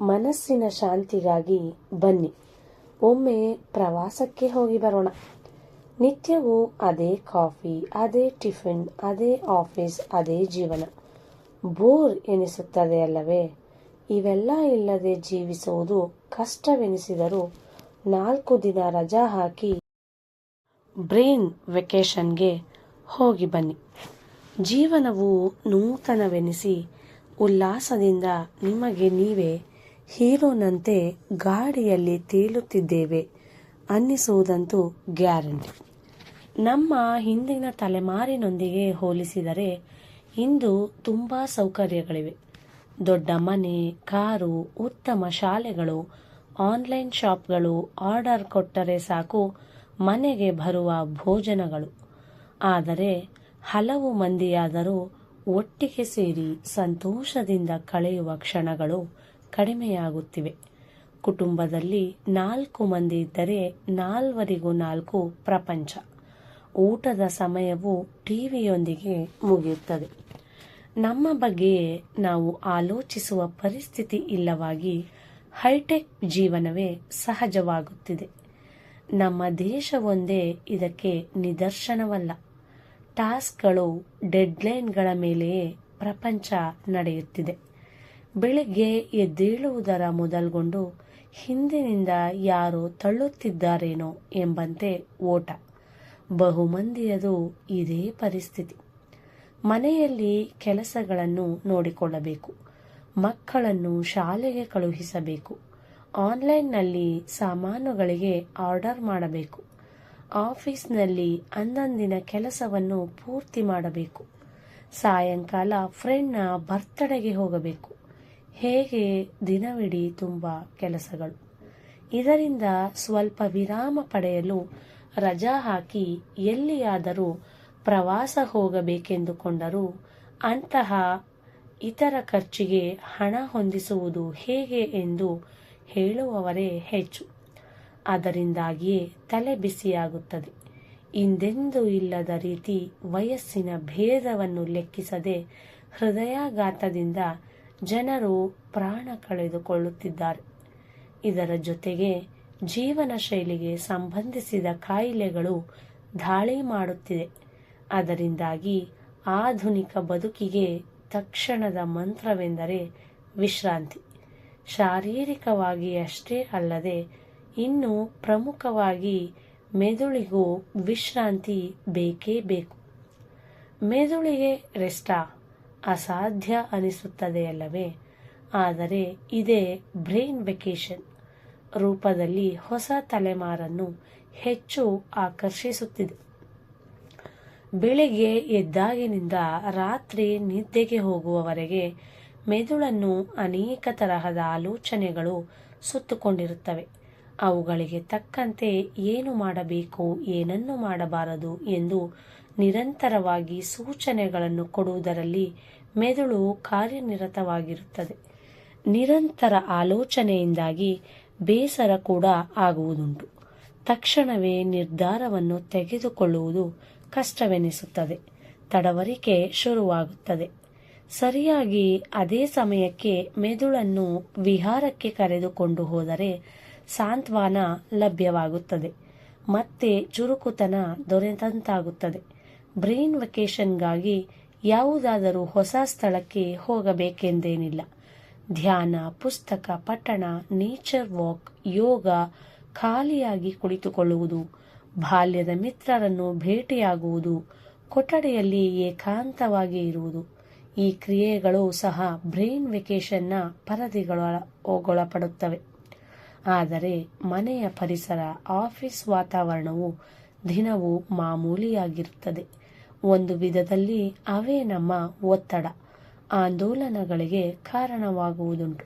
ಮನಸ್ಸಿನ ಶಾಂತಿಗಾಗಿ ಬನ್ನಿ. ಒಮ್ಮೆ ಪ್ರವಾಸಕ್ಕೆ ಹೋಗಿ ಬರೋಣ. ನಿತ್ಯವೂ ಅದೇ ಕಾಫಿ, ಅದೇ ಟಿಫಿನ್, ಅದೇ ಆಫೀಸ್, ಅದೇ ಜೀವನ. ಬೋರ್ ಎನಿಸುತ್ತದೆ ಅಲ್ಲವೇ? ಇವೆಲ್ಲ ಇಲ್ಲದೆ ಜೀವಿಸುವುದು ಕಷ್ಟವೆನಿಸಿದರೂ ನಾಲ್ಕು ದಿನ ರಜಾ ಹಾಕಿ ಬ್ರೈನ್ ವೆಕೇಷನ್ಗೆ ಹೋಗಿ ಬನ್ನಿ. ಜೀವನವು ನೂತನವೆನಿಸಿ ಉಲ್ಲಾಸದಿಂದ ನಿಮಗೆ ನೀವೇ ಹೀರೋನಂತೆ ಗಾಡಿಯಲ್ಲಿ ತೇಲುತ್ತಿದ್ದೇವೆ ಅನ್ನಿಸುವುದಂತೂ ಗ್ಯಾರಂಟಿ. ನಮ್ಮ ಹಿಂದಿನ ತಲೆಮಾರಿನೊಂದಿಗೆ ಹೋಲಿಸಿದರೆ ಇಂದು ತುಂಬ ಸೌಕರ್ಯಗಳಿವೆ. ದೊಡ್ಡ ಮನೆ, ಕಾರು, ಉತ್ತಮ ಶಾಲೆಗಳು, ಆನ್ಲೈನ್ ಶಾಪ್ಗಳು ಆರ್ಡರ್ ಕೊಟ್ಟರೆ ಸಾಕು ಮನೆಗೆ ಬರುವ ಭೋಜನಗಳು. ಆದರೆ ಹಲವು ಮಂದಿಯಾದರೂ ಒಟ್ಟಿಗೆ ಸೇರಿ ಸಂತೋಷದಿಂದ ಕಳೆಯುವ ಕ್ಷಣಗಳು ಕಡಿಮೆಯಾಗುತ್ತಿವೆ. ಕುಟುಂಬದಲ್ಲಿ ನಾಲ್ಕು ಮಂದಿ ಇದ್ದರೆ ನಾಲ್ವರಿಗೂ ನಾಲ್ಕು ಪ್ರಪಂಚ. ಊಟದ ಸಮಯವು ಟಿವಿಯೊಂದಿಗೆ ಮುಗಿಯುತ್ತದೆ. ನಮ್ಮ ಬಗ್ಗೆಯೇ ನಾವು ಆಲೋಚಿಸುವ ಪರಿಸ್ಥಿತಿ ಇಲ್ಲವಾಗಿ ಹೈಟೆಕ್ ಜೀವನವೇ ಸಹಜವಾಗುತ್ತಿದೆ. ನಮ್ಮ ದೇಶವೊಂದೇ ಇದಕ್ಕೆ ನಿದರ್ಶನವಲ್ಲ. ಟಾಸ್ಕ್ಗಳು, ಡೆಡ್ಲೈನ್ಗಳ ಮೇಲೆಯೇ ಪ್ರಪಂಚ ನಡೆಯುತ್ತಿದೆ. ಬೆಳಿಗ್ಗೆ ಎದ್ದೇಳುವುದರ ಮೊದಲ್ಗೊಂಡು ಹಿಂದಿನಿಂದ ಯಾರು ತಳ್ಳುತ್ತಿದ್ದಾರೇನೋ ಎಂಬಂತೆ ಓಟ. ಬಹುಮಂದಿಯದು ಇದೇ ಪರಿಸ್ಥಿತಿ. ಮನೆಯಲ್ಲಿ ಕೆಲಸಗಳನ್ನು ನೋಡಿಕೊಳ್ಳಬೇಕು. ಮಕ್ಕಳನ್ನು ಶಾಲೆಗೆ ಕಳುಹಿಸಬೇಕು. ಆನ್ಲೈನ್ನಲ್ಲಿ ಸಾಮಾನುಗಳಿಗೆ ಆರ್ಡರ್ ಮಾಡಬೇಕು. ಆಫೀಸ್ನಲ್ಲಿ ಅಂದಂದಿನ ಕೆಲಸವನ್ನು ಪೂರ್ತಿ ಮಾಡಬೇಕು. ಸಾಯಂಕಾಲ ಫ್ರೆಂಡ್ನ ಬರ್ತಡೆಗೆ ಹೋಗಬೇಕು. ಹೇಗೆ ದಿನವಿಡೀ ತುಂಬ ಕೆಲಸಗಳು. ಇದರಿಂದ ಸ್ವಲ್ಪ ವಿರಾಮ ಪಡೆಯಲು ರಜಾ ಹಾಕಿ ಎಲ್ಲಿಯಾದರೂ ಪ್ರವಾಸ ಹೋಗಬೇಕೆಂದುಕೊಂಡರೂ ಅಂತಹ ಇತರ ಖರ್ಚಿಗೆ ಹಣ ಹೊಂದಿಸುವುದು ಹೇಗೆ ಎಂದು ಹೇಳುವವರೇ ಹೆಚ್ಚು. ಅದರಿಂದಾಗಿಯೇ ತಲೆ ಬಿಸಿಯಾಗುತ್ತದೆ. ಇಂದೆಂದೂ ಇಲ್ಲದ ರೀತಿ ವಯಸ್ಸಿನ ಭೇದವನ್ನು ಲೆಕ್ಕಿಸದೆ ಹೃದಯಾಘಾತದಿಂದ ಜನರು ಪ್ರಾಣ ಕಳೆದುಕೊಳ್ಳುತ್ತಿದ್ದಾರೆ. ಇದರ ಜೊತೆಗೆ ಜೀವನ ಶೈಲಿಗೆ ಸಂಬಂಧಿಸಿದ ಕಾಯಿಲೆಗಳು ದಾಳಿ ಮಾಡುತ್ತಿದೆ. ಅದರಿಂದಾಗಿ ಆಧುನಿಕ ಬದುಕಿಗೆ ತಕ್ಷಣದ ಮಂತ್ರವೆಂದರೆ ವಿಶ್ರಾಂತಿ. ಶಾರೀರಿಕವಾಗಿ ಅಷ್ಟೇ ಅಲ್ಲದೆ ಇನ್ನು ಪ್ರಮುಖವಾಗಿ ಮೆದುಳಿಗೂ ವಿಶ್ರಾಂತಿ ಬೇಕೇ ಬೇಕು. ಮೆದುಳಿಗೆ ರೆಸ್ಟಾ ಅಸಾಧ್ಯ ಅನಿಸುತ್ತದೆಯಲ್ಲವೇ? ಆದರೆ ಇದೇ ಬ್ರೈನ್ ವೆಕೇಶನ್ ರೂಪದಲ್ಲಿ ಹೊಸ ತಲೆಮಾರನ್ನು ಹೆಚ್ಚು ಆಕರ್ಷಿಸುತ್ತಿದೆ. ಬೆಳಿಗ್ಗೆ ಎದ್ದಾಗಿನಿಂದ ರಾತ್ರಿ ನಿದ್ದೆಗೆ ಹೋಗುವವರೆಗೆ ಮೆದುಳನ್ನು ಅನೇಕ ತರಹದ ಆಲೋಚನೆಗಳು ಸುತ್ತುಕೊಂಡಿರುತ್ತವೆ. ಅವುಗಳಿಗೆ ತಕ್ಕಂತೆ ಏನು ಮಾಡಬೇಕು, ಏನನ್ನು ಮಾಡಬಾರದು ಎಂದು ನಿರಂತರವಾಗಿ ಸೂಚನೆಗಳನ್ನು ಕೊಡುವುದರಲ್ಲಿ ಮೆದುಳು ಕಾರ್ಯನಿರತವಾಗಿರುತ್ತದೆ. ನಿರಂತರ ಆಲೋಚನೆಯಿಂದಾಗಿ ಬೇಸರ ಕೂಡ ಆಗುವುದುಂಟು. ತಕ್ಷಣವೇ ನಿರ್ಧಾರವನ್ನು ತೆಗೆದುಕೊಳ್ಳುವುದು ಕಷ್ಟವೆನಿಸುತ್ತದೆ. ತಡವರಿಕೆ ಶುರುವಾಗುತ್ತದೆ. ಸರಿಯಾಗಿ ಅದೇ ಸಮಯಕ್ಕೆ ಮೆದುಳನ್ನು ವಿಹಾರಕ್ಕೆ ಕರೆದುಕೊಂಡು ಹೋದರೆ ಸಾಂತ್ವನ ಲಭ್ಯವಾಗುತ್ತದೆ. ಮತ್ತೆ ಚುರುಕುತನ ದೊರೆತಂತಾಗುತ್ತದೆ. ಬ್ರೈನ್ ವೆಕೇಶನ್ಗಾಗಿ ಯಾವುದಾದರೂ ಹೊಸ ಸ್ಥಳಕ್ಕೆ ಹೋಗಬೇಕೆಂದೇನಿಲ್ಲ. ಧ್ಯಾನ, ಪುಸ್ತಕ, ಪಠಣ, ನೇಚರ್ ವಾಕ್, ಯೋಗ ಖಾಲಿಯಾಗಿ ಕುಳಿತುಕೊಳ್ಳುವುದು, ಬಾಲ್ಯದ ಮಿತ್ರರನ್ನು ಭೇಟಿಯಾಗುವುದು, ಕೊಠಡಿಯಲ್ಲಿ ಏಕಾಂತವಾಗಿ ಇರುವುದು. ಈ ಕ್ರಿಯೆಗಳು ಸಹ ಬ್ರೈನ್ ವೆಕೇಶನ್ನ ಪರದಿಗಳೊಳಪಡುತ್ತವೆ ಆದರೆ ಮನೆಯ ಪರಿಸರ, ಆಫೀಸ್ ವಾತಾವರಣವು ದಿನವೂ ಮಾಮೂಲಿಯಾಗಿರುತ್ತದೆ. ಒಂದು ವಿಧದಲ್ಲಿ ಅವೇ ನಮ್ಮ ಒತ್ತಡ, ಆಂದೋಲನಗಳಿಗೆ ಕಾರಣವಾಗುವುದುಂಟು.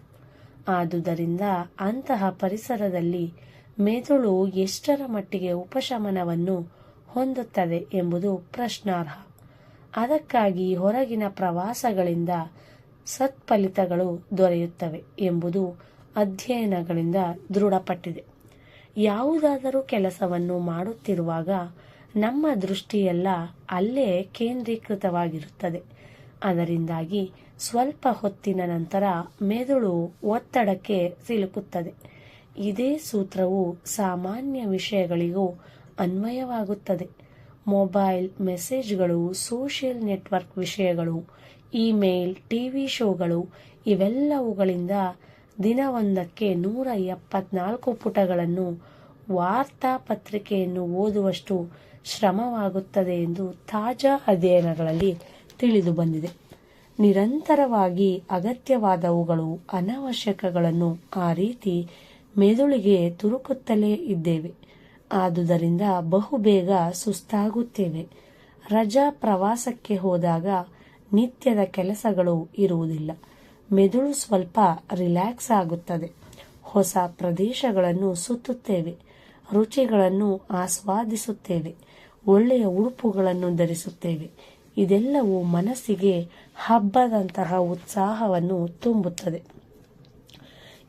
ಆದುದರಿಂದ ಅಂತಹ ಪರಿಸರದಲ್ಲಿ ಮೆದುಳು ಎಷ್ಟರ ಮಟ್ಟಿಗೆ ಉಪಶಮನವನ್ನು ಹೊಂದುತ್ತದೆ ಎಂಬುದು ಪ್ರಶ್ನಾರ್ಹ. ಅದಕ್ಕಾಗಿ ಹೊರಗಿನ ಪ್ರವಾಸಗಳಿಂದ ಸತ್ಫಲಿತಗಳು ದೊರೆಯುತ್ತವೆ ಎಂಬುದು ಅಧ್ಯಯನಗಳಿಂದ ದೃಢಪಟ್ಟಿದೆ. ಯಾವುದಾದರೂ ಕೆಲಸವನ್ನು ಮಾಡುತ್ತಿರುವಾಗ ನಮ್ಮ ದೃಷ್ಟಿಯೆಲ್ಲ ಅಲ್ಲೇ ಕೇಂದ್ರೀಕೃತವಾಗಿರುತ್ತದೆ. ಅದರಿಂದಾಗಿ ಸ್ವಲ್ಪ ಹೊತ್ತಿನ ನಂತರ ಮೆದುಳು ಒತ್ತಡಕ್ಕೆ ಸಿಲುಕುತ್ತದೆ. ಇದೇ ಸೂತ್ರವು ಸಾಮಾನ್ಯ ವಿಷಯಗಳಿಗೂ ಅನ್ವಯವಾಗುತ್ತದೆ. ಮೊಬೈಲ್ ಮೆಸೇಜ್ಗಳು, ಸೋಷಿಯಲ್ ನೆಟ್ವರ್ಕ್ ವಿಷಯಗಳು, ಇಮೇಲ್, ಟಿವಿ ಶೋಗಳು ಇವೆಲ್ಲವುಗಳಿಂದ ದಿನವೊಂದಕ್ಕೆ ನೂರ ಎಪ್ಪತ್ನಾಲ್ಕು ಪುಟಗಳನ್ನು ವಾರ್ತಾಪತ್ರಿಕೆಯನ್ನು ಓದುವಷ್ಟು ಶ್ರಮವಾಗುತ್ತದೆ ಎಂದು ತಾಜಾ ಅಧ್ಯಯನಗಳಲ್ಲಿ ತಿಳಿದು ಬಂದಿದೆ. ನಿರಂತರವಾಗಿ ಅಗತ್ಯವಾದವುಗಳು, ಅನಾವಶ್ಯಕಗಳನ್ನು ಆ ರೀತಿ ಮೆದುಳಿಗೆ ತುರುಕುತ್ತಲೇ ಇದ್ದೇವೆ. ಆದುದರಿಂದ ಬಹುಬೇಗ ಸುಸ್ತಾಗುತ್ತೇವೆ. ರಜಾ ಪ್ರವಾಸಕ್ಕೆ ಹೋದಾಗ ನಿತ್ಯದ ಕೆಲಸಗಳು ಇರುವುದಿಲ್ಲ. ಮೆದುಳು ಸ್ವಲ್ಪ ರಿಲ್ಯಾಕ್ಸ್ ಆಗುತ್ತದೆ. ಹೊಸ ಪ್ರದೇಶಗಳನ್ನು ಸುತ್ತುತ್ತೇವೆ. ರುಚಿಗಳನ್ನು ಆಸ್ವಾದಿಸುತ್ತೇವೆ. ಒಳ್ಳೆಯ ಉಡುಪುಗಳನ್ನು ಧರಿಸುತ್ತೇವೆ. ಇದೆಲ್ಲವೂ ಮನಸ್ಸಿಗೆ ಹಬ್ಬದಂತಹ ಉತ್ಸಾಹವನ್ನು ತುಂಬುತ್ತದೆ.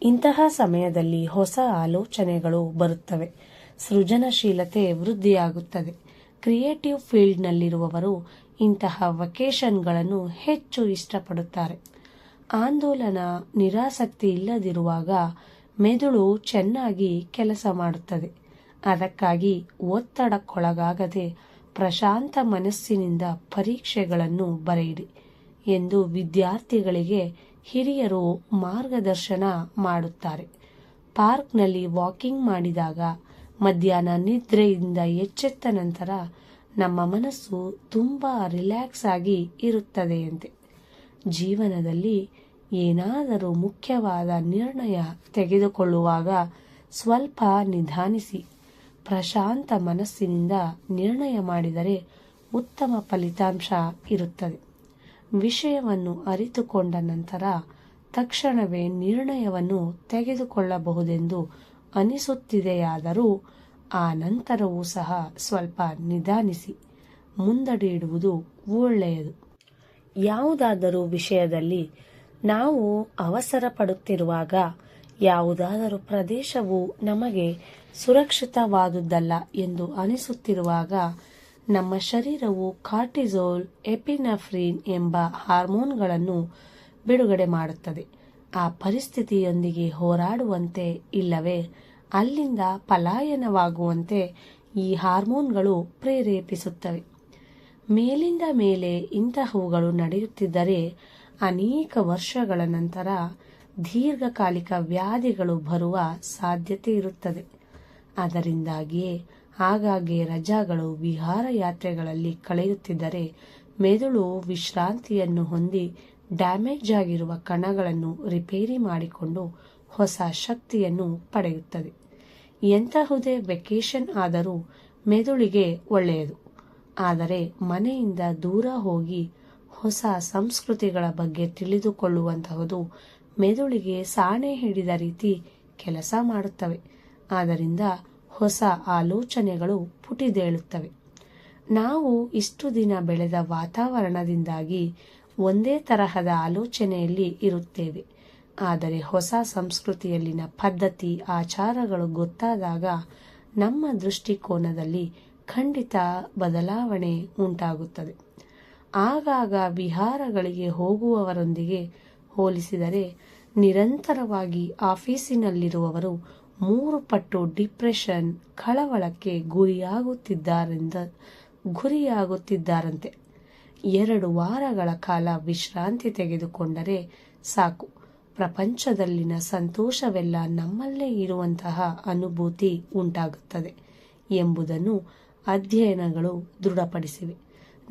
ಇಂತಹ ಸಮಯದಲ್ಲಿ ಹೊಸ ಆಲೋಚನೆಗಳು ಬರುತ್ತವೆ. ಸೃಜನಶೀಲತೆ ವೃದ್ಧಿಯಾಗುತ್ತದೆ. ಕ್ರಿಯೇಟಿವ್ ಫೀಲ್ಡ್ನಲ್ಲಿರುವವರು ಇಂತಹ ವಕೇಶನ್ಗಳನ್ನು ಹೆಚ್ಚು ಇಷ್ಟಪಡುತ್ತಾರೆ. ಆಂದೋಲನ ನಿರಾಸಕ್ತಿ ಇಲ್ಲದಿರುವಾಗ ಮೆದುಳು ಚೆನ್ನಾಗಿ ಕೆಲಸ ಮಾಡುತ್ತದೆ. ಅದಕ್ಕಾಗಿ ಒತ್ತಡಕ್ಕೊಳಗಾಗದೆ ಪ್ರಶಾಂತ ಮನಸ್ಸಿನಿಂದ ಪರೀಕ್ಷೆಗಳನ್ನು ಬರೆಯಿರಿ ಎಂದು ವಿದ್ಯಾರ್ಥಿಗಳಿಗೆ ಹಿರಿಯರು ಮಾರ್ಗದರ್ಶನ ಮಾಡುತ್ತಾರೆ. ಪಾರ್ಕ್ನಲ್ಲಿ ವಾಕಿಂಗ್ ಮಾಡಿದಾಗ ಮಧ್ಯಾಹ್ನ ನಿದ್ರೆಯಿಂದ ಎಚ್ಚೆತ್ತ ನಂತರ ನಮ್ಮ ಮನಸ್ಸು ತುಂಬ ರಿಲ್ಯಾಕ್ಸ್ ಆಗಿ ಇರುತ್ತದೆಯಂತೆ. ಜೀವನದಲ್ಲಿ ಏನಾದರೂ ಮುಖ್ಯವಾದ ನಿರ್ಣಯ ತೆಗೆದುಕೊಳ್ಳುವಾಗ ಸ್ವಲ್ಪ ನಿಧಾನಿಸಿ ಪ್ರಶಾಂತ ಮನಸ್ಸಿನಿಂದ ನಿರ್ಣಯ ಮಾಡಿದರೆ ಉತ್ತಮ ಫಲಿತಾಂಶ ಇರುತ್ತದೆ. ವಿಷಯವನ್ನು ಅರಿತುಕೊಂಡ ನಂತರ ತಕ್ಷಣವೇ ನಿರ್ಣಯವನ್ನು ತೆಗೆದುಕೊಳ್ಳಬಹುದೆಂದು ಅನಿಸುತ್ತಿದೆಯಾದರೂ ಆ ನಂತರವೂ ಸಹ ಸ್ವಲ್ಪ ನಿಧಾನಿಸಿ ಮುಂದಡಿಯಿಡುವುದು ಒಳ್ಳೆಯದು. ಯಾವುದಾದರೂ ವಿಷಯದಲ್ಲಿ ನಾವು ಅವಸರ ಪಡುತ್ತಿರುವಾಗ ಯಾವುದಾದರೂ ಪ್ರದೇಶವು ನಮಗೆ ಸುರಕ್ಷಿತವಾದುದಲ್ಲ ಎಂದು ಅನಿಸುತ್ತಿರುವಾಗ ನಮ್ಮ ಶರೀರವು ಕಾರ್ಟಿಸೋಲ್, ಎಪಿನಫ್ರೀನ್ ಎಂಬ ಹಾರ್ಮೋನ್ಗಳನ್ನು ಬಿಡುಗಡೆ ಮಾಡುತ್ತದೆ. ಆ ಪರಿಸ್ಥಿತಿಯೊಂದಿಗೆ ಹೋರಾಡುವಂತೆ ಇಲ್ಲವೇ, ಅಲ್ಲಿಂದ ಪಲಾಯನವಾಗುವಂತೆ ಈ ಹಾರ್ಮೋನ್ಗಳು ಪ್ರೇರೇಪಿಸುತ್ತವೆ. ಮೇಲಿಂದ ಮೇಲೆ ಇಂತಹವುಗಳು ನಡೆಯುತ್ತಿದ್ದರೆ, ಅನೇಕ ವರ್ಷಗಳ ನಂತರ ದೀರ್ಘಕಾಲಿಕ ವ್ಯಾಧಿಗಳು ಬರುವ ಸಾಧ್ಯತೆ ಇರುತ್ತದೆ ಅದರಿಂದಾಗಿಯೇ ಆಗಾಗ್ಗೆ ರಜಾಗಳು ವಿಹಾರ ಯಾತ್ರೆಗಳಲ್ಲಿ ಕಳೆಯುತ್ತಿದ್ದರೆ ಮೆದುಳು ವಿಶ್ರಾಂತಿಯನ್ನು ಹೊಂದಿ ಡ್ಯಾಮೇಜ್ ಆಗಿರುವ ಕಣಗಳನ್ನು ರಿಪೇರಿ ಮಾಡಿಕೊಂಡು ಹೊಸ ಶಕ್ತಿಯನ್ನು ಪಡೆಯುತ್ತದೆ. ಎಂತಹುದೇ ವೆಕೇಶನ್ ಆದರೂ ಮೆದುಳಿಗೆ ಒಳ್ಳೆಯದು. ಆದರೆ ಮನೆಯಿಂದ ದೂರ ಹೋಗಿ ಹೊಸ ಸಂಸ್ಕೃತಿಗಳ ಬಗ್ಗೆ ತಿಳಿದುಕೊಳ್ಳುವಂತಹುದು ಮೆದುಳಿಗೆ ಸಾಣೆ ಹಿಡಿದ ರೀತಿ ಕೆಲಸ ಮಾಡುತ್ತವೆ. ಆದ್ದರಿಂದ ಹೊಸ ಆಲೋಚನೆಗಳು ಪುಟಿದೇಳುತ್ತವೆ. ನಾವು ಇಷ್ಟು ದಿನ ಬೆಳೆದ ವಾತಾವರಣದಿಂದಾಗಿ ಒಂದೇ ತರಹದ ಆಲೋಚನೆಯಲ್ಲಿ ಇರುತ್ತೇವೆ. ಆದರೆ ಹೊಸ ಸಂಸ್ಕೃತಿಯಲ್ಲಿನ ಪದ್ಧತಿ, ಆಚಾರಗಳು ಗೊತ್ತಾದಾಗ ನಮ್ಮ ದೃಷ್ಟಿಕೋನದಲ್ಲಿ ಖಂಡಿತ ಬದಲಾವಣೆ ಉಂಟಾಗುತ್ತದೆ. ಆಗಾಗ ವಿಹಾರಗಳಿಗೆ ಹೋಗುವವರೊಂದಿಗೆ ಹೋಲಿಸಿದರೆ ನಿರಂತರವಾಗಿ ಆಫೀಸಿನಲ್ಲಿರುವವರು ಮೂರು ಪಟ್ಟು ಡಿಪ್ರೆಷನ್ ಕಳವಳಕ್ಕೆ ಗುರಿಯಾಗುತ್ತಿದ್ದಾರೆಂದ, ಗುರಿಯಾಗುತ್ತಿದ್ದಾರಂತೆ. ಎರಡು ವಾರಗಳ ಕಾಲ ವಿಶ್ರಾಂತಿ ತೆಗೆದುಕೊಂಡರೆ ಸಾಕು. ಪ್ರಪಂಚದಲ್ಲಿನ ಸಂತೋಷವೆಲ್ಲ ನಮ್ಮಲ್ಲೇ ಇರುವಂತಹ ಅನುಭೂತಿ ಉಂಟಾಗುತ್ತದೆ ಎಂಬುದನ್ನು ಅಧ್ಯಯನಗಳು ದೃಢಪಡಿಸಿವೆ.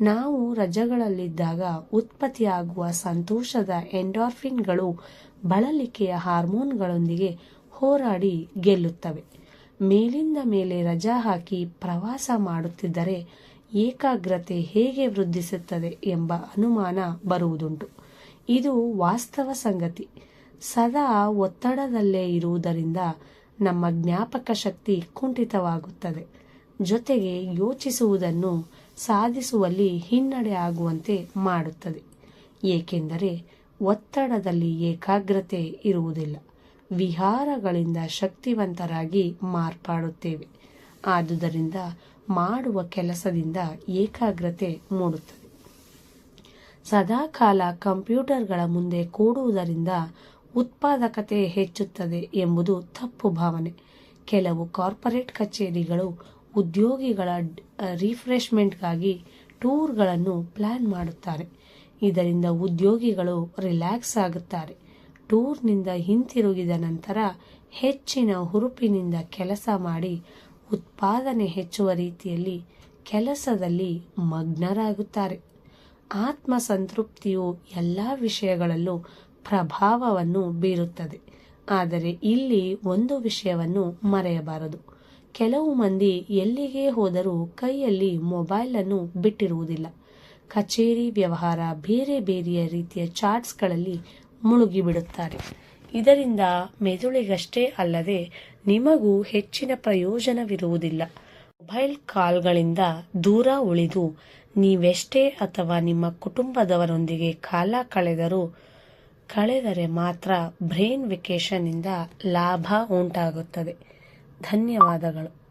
ನಾವು ರಜಗಳಲ್ಲಿದ್ದಾಗ ಉತ್ಪತ್ತಿಯಾಗುವ ಸಂತೋಷದ ಎಂಡಾರ್ಫಿನ್ಗಳು ಬಳಲಿಕೆಯ ಹಾರ್ಮೋನ್ಗಳೊಂದಿಗೆ ಹೋರಾಡಿ ಗೆಲ್ಲುತ್ತವೆ. ಮೇಲಿಂದ ಮೇಲೆ ರಜಾ ಹಾಕಿ ಪ್ರವಾಸ ಮಾಡುತ್ತಿದ್ದರೆ ಏಕಾಗ್ರತೆ ಹೇಗೆ ವೃದ್ಧಿಸುತ್ತದೆ ಎಂಬ ಅನುಮಾನ ಬರುವುದುಂಟು. ಇದು ವಾಸ್ತವ ಸಂಗತಿ. ಸದಾ ಒತ್ತಡದಲ್ಲೇ ಇರುವುದರಿಂದ ನಮ್ಮ ಜ್ಞಾಪಕ ಶಕ್ತಿ ಕುಂಠಿತವಾಗುತ್ತದೆ. ಜೊತೆಗೆ ಯೋಚಿಸುವುದನ್ನು ಸಾಧಿಸುವಲ್ಲಿ ಹಿನ್ನಡೆ ಆಗುವಂತೆ ಮಾಡುತ್ತದೆ. ಏಕೆಂದರೆ ಒತ್ತಡದಲ್ಲಿ ಏಕಾಗ್ರತೆ ಇರುವುದಿಲ್ಲ. ವಿಹಾರಗಳಿಂದ ಶಕ್ತಿವಂತರಾಗಿ ಮಾರ್ಪಾಡುತ್ತೇವೆ. ಆದುದರಿಂದ ಮಾಡುವ ಕೆಲಸದಿಂದ ಏಕಾಗ್ರತೆ ಮೂಡುತ್ತದೆ. ಸದಾಕಾಲ ಕಂಪ್ಯೂಟರ್ಗಳ ಮುಂದೆ ಕೂಡುವುದರಿಂದ ಉತ್ಪಾದಕತೆ ಹೆಚ್ಚುತ್ತದೆ ಎಂಬುದು ತಪ್ಪು ಭಾವನೆ. ಕೆಲವು ಕಾರ್ಪೊರೇಟ್ ಕಚೇರಿಗಳು ಉದ್ಯೋಗಿಗಳ ರಿಫ್ರೆಶ್ಮೆಂಟ್ಗಾಗಿ ಟೂರ್ಗಳನ್ನು ಪ್ಲಾನ್ ಮಾಡುತ್ತಾರೆ. ಇದರಿಂದ ಉದ್ಯೋಗಿಗಳು ರಿಲ್ಯಾಕ್ಸ್ ಆಗುತ್ತಾರೆ. ಟೂರ್ನಿಂದ ಹಿಂತಿರುಗಿದ ನಂತರ ಹೆಚ್ಚಿನ ಹುರುಪಿನಿಂದ ಕೆಲಸ ಮಾಡಿ ಉತ್ಪಾದನೆ ಹೆಚ್ಚುವ ರೀತಿಯಲ್ಲಿ ಕೆಲಸದಲ್ಲಿ ಮಗ್ನರಾಗುತ್ತಾರೆ. ಆತ್ಮ ಸಂತೃಪ್ತಿಯು ಎಲ್ಲ ವಿಷಯಗಳಲ್ಲೂ ಪ್ರಭಾವವನ್ನು ಬೀರುತ್ತದೆ. ಆದರೆ ಇಲ್ಲಿ ಒಂದು ವಿಷಯವನ್ನು ಮರೆಯಬಾರದು. ಕೆಲವು ಮಂದಿ ಎಲ್ಲಿಗೆ ಹೋದರೂ ಕೈಯಲ್ಲಿ ಮೊಬೈಲ್ ಅನ್ನು ಬಿಟ್ಟಿರುವುದಿಲ್ಲ. ಕಚೇರಿ ವ್ಯವಹಾರ ಬೇರೆ ಬೇರೆಯ ರೀತಿಯ ಚಾರ್ಟ್ಸ್ಗಳಲ್ಲಿ ಮುಳುಗಿಬಿಡುತ್ತಾರೆ. ಇದರಿಂದ ಮೆದುಳಿಗಷ್ಟೇ ಅಲ್ಲದೆ ನಿಮಗೂ ಹೆಚ್ಚಿನ ಪ್ರಯೋಜನವಿರುವುದಿಲ್ಲ. ಮೊಬೈಲ್ ಕಾಲ್ಗಳಿಂದ ದೂರ ಉಳಿದು ನೀವೆಷ್ಟೇ ಅಥವಾ ನಿಮ್ಮ ಕುಟುಂಬದವರೊಂದಿಗೆ ಕಾಲ ಕಳೆದರೂ ಕಳೆದರೆ ಮಾತ್ರ ಬ್ರೈನ್ ವೆಕೇಶನ್ನಿಂದ ಲಾಭ ಉಂಟಾಗುತ್ತದೆ. ಧನ್ಯವಾದಗಳು.